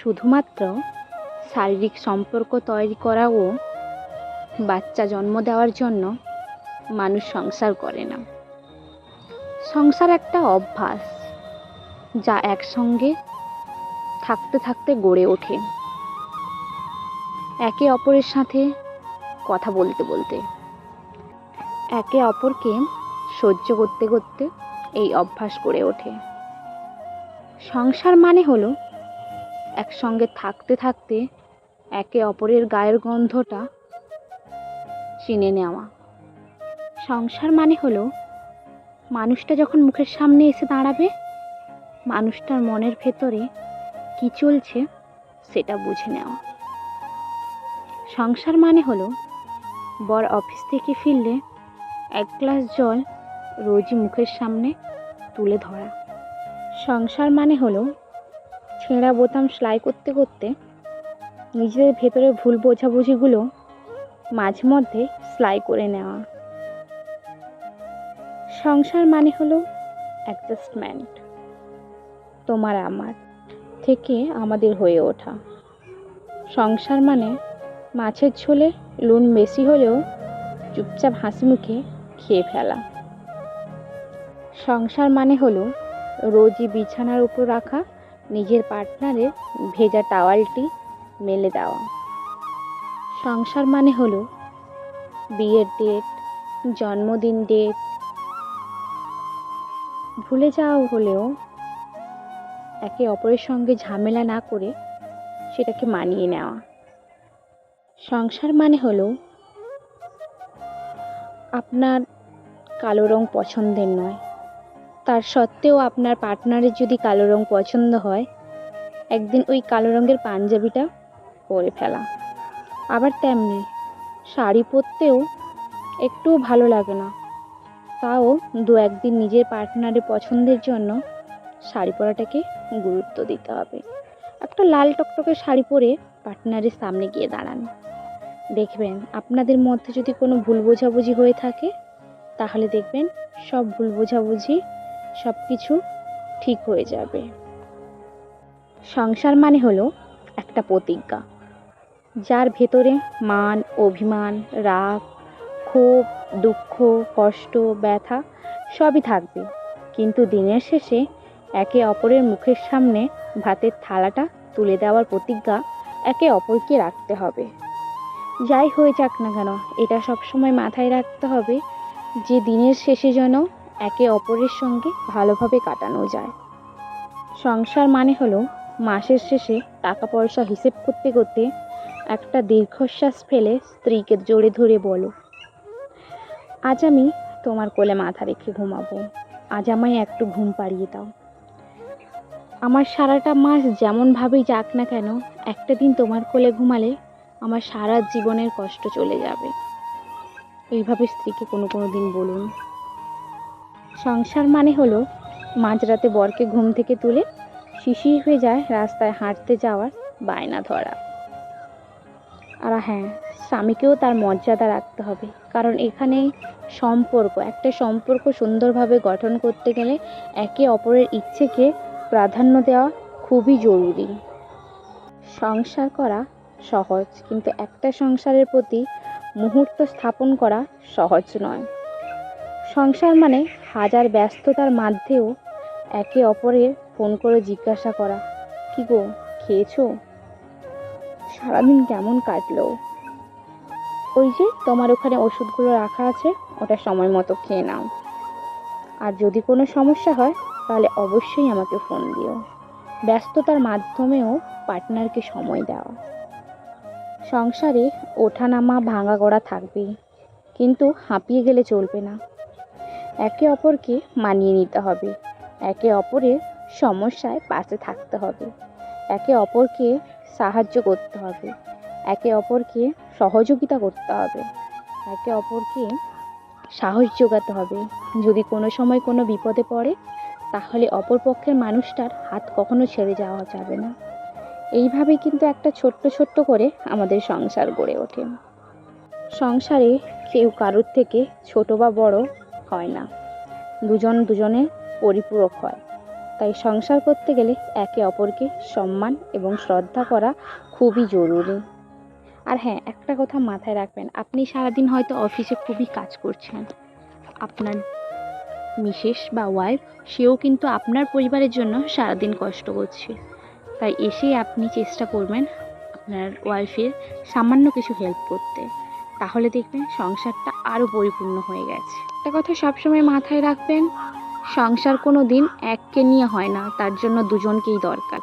শুধুমাত্র শারীরিক সম্পর্ক তৈরি করা ও বাচ্চা জন্ম দেওয়ার জন্য মানুষ সংসার করে না। সংসার একটা অভ্যাস যা একসঙ্গে থাকতে থাকতে গড়ে ওঠে। একে অপরের সাথে কথা বলতে বলতে, একে অপরকে সহ্য করতে করতে এই অভ্যাস গড়ে ওঠে। সংসার মানে হলো একসঙ্গে থাকতে থাকতে একে অপরের গায়ের গন্ধটা চিনে নেওয়া। সংসার মানে হলো, মানুষটা যখন মুখের সামনে এসে দাঁড়াবে, মানুষটার মনের ভেতরে কি চলছে সেটা বুঝে নেওয়া। সংসার মানে হলো, বর অফিস থেকে ফিরলে এক গ্লাস জল রোজই মুখের সামনে তুলে ধরা। সংসার মানে হলো ছেঁড়া বোতাম সেলাই করতে করতে নিজেদের ভেতরে ভুল বোঝাবুঝিগুলো মাঝে মধ্যে সেলাই করে নেওয়া। সংসার মানে হলো অ্যাডজাস্টমেন্ট। তোমার আমার থেকে আমাদের হয়ে ওঠা। সংসার মানে মাছের ঝোলে নুন বেশি হলেও চুপচাপ হাসি মুখে খেয়ে ফেলা। সংসার মানে হলো রোজই বিছানার উপর রাখা নিজের পার্টনারের ভেজা টাওয়ালটি মেলে দেওয়া। সংসার মানে হলো বিয়ের ডেট, জন্মদিন ডেট। ভুলে যাওয়া হলেও একে অপরের সঙ্গে ঝামেলা না করে সেটাকে মানিয়ে নেওয়া। সংসার মানে হলো আপনার কালো রং পছন্দের নয়। তার সত্ত্বেও আপনার পার্টনারের যদি কালো রং পছন্দ হয়, একদিন ওই কালো রঙের পাঞ্জাবিটা পরে ফেলা। আবার তেমনি, শাড়ি পরতেও একটুও ভালো লাগে না। তাও দু একদিন নিজের পার্টনারের পছন্দের জন্য শাড়ি পরাটাকে গুরুত্ব দিতে হবে। একটা লাল টকটকে শাড়ি পরে পার্টনারের সামনে গিয়ে দাঁড়ান। দেখবেন আপনাদের মধ্যে যদি কোনো ভুল বোঝাবুঝি হয়ে থাকে, তাহলে দেখবেন সব ভুল বোঝাবুঝি সব কিছু ঠিক হয়ে যাবে। সংসার মানে হলো একটা প্রতিজ্ঞা, যার ভেতরে মান, অভিমান, রাগ, ক্ষোভ, দুঃখ, কষ্ট, ব্যথা সবই থাকবে। কিন্তু দিনের শেষে একে অপরের মুখের সামনে ভাতের থালাটা তুলে দেওয়ার প্রতিজ্ঞা একে অপরকে রাখতে হবে। যাই হয়ে যাক না কেন, এটা সবসময় মাথায় রাখতে হবে যে দিনের শেষে যেন একে অপরের সঙ্গে ভালোভাবে কাটানো যায়। সংসার মানে হলো, মাসের শেষে টাকা পয়সা হিসেব করতে করতে একটা দীর্ঘশ্বাস ফেলে স্ত্রীকে জোরে ধরে বলো, আজ আমি তোমার কোলে মাথা রেখে ঘুমাবো। আজ আমায় একটু ঘুম পাড়িয়ে দাও। আমার সারাটা মাস যেমনভাবেই যাক না কেন, একটা দিন তোমার কোলে ঘুমালে আমার সারা জীবনের কষ্ট চলে যাবে। এইভাবে স্ত্রীকে কোনো কোনো দিন বলুন। সংসার মানে হলো মাঝরাতে বরকে ঘুম থেকে তুলে শিশির হয়ে যায় রাস্তায় হাঁটতে যাওয়ার বায়না ধরা। আর হ্যাঁ স্বামীকেও তার মর্যাদা রাখতে হবে। কারণ এখানে সম্পর্ক, একটা সম্পর্ক সুন্দরভাবে গঠন করতে গেলে একে অপরের ইচ্ছেকে প্রাধান্য দেওয়া খুবই জরুরি। সংসার করা সহজ, কিন্তু একটা সংসারের প্রতি মুহূর্ত স্থাপন করা সহজ নয়। সংসার মানে হাজার ব্যস্ততার মধ্যেও একে অপরের ফোন করে জিজ্ঞাসা করা। কি গো, খেয়েছো? সারাদিন কেমন কাটলো? ওই যে তোমার ওখানে ওষুধগুলো রাখা আছে, ওটা সময় মতো খেয়ে নাও। আর যদি কোনো সমস্যা হয়, তাহলে অবশ্যই আমাকে ফোন দিও। ব্যস্ততার মাধ্যমেও পার্টনারকে সময় দেওয়া সংসারে ওঠানামা ভাঙা গড়া থাকবেই। কিন্তু হাঁপিয়ে গেলে চলবে না। একে অপরকে মানিয়ে নিতে হবে। একে অপরের সমস্যায় পাশে থাকতে হবে। একে অপরকে সাহায্য করতে হবে। একে অপরকে সহযোগিতা করতে হবে। একে অপরকে সাহস যোগাতে হবে। যদি কোনো সময় কোনো বিপদে পড়ে, তাহলে অপর পক্ষের মানুষটার হাত কখনো ছেড়ে যাওয়া যাবে না। এইভাবেই কিন্তু একটা ছোট্ট ছোট্ট করে আমাদের সংসার গড়ে ওঠে। সংসারে কেউ কারোর থেকে ছোট বা বড় হয় না। দুজন দুজনের পরিপূরক হয়। তাই সংসার করতে গেলে একে অপরকে সম্মান এবং শ্রদ্ধা করা খুবই জরুরি। আর হ্যাঁ একটা কথা মাথায় রাখবেন, আপনি সারাদিন হয়তো অফিসে খুবই কাজ করছেন। আপনার মিসেস বা ওয়াইফ, সেও কিন্তু আপনার পরিবারের জন্য সারাদিন কষ্ট করছে। তাই এসে আপনি চেষ্টা করবেন আপনার ওয়াইফের সামান্য কিছু হেল্প করতে। তাহলে দেখবেন সংসারটা আরও পরিপূর্ণ হয়ে গেছে। একটা কথা সবসময় মাথায় রাখবেন, সংসার কোনো দিন এককে নিয়ে হয় না, তার জন্য দুজনকেই দরকার।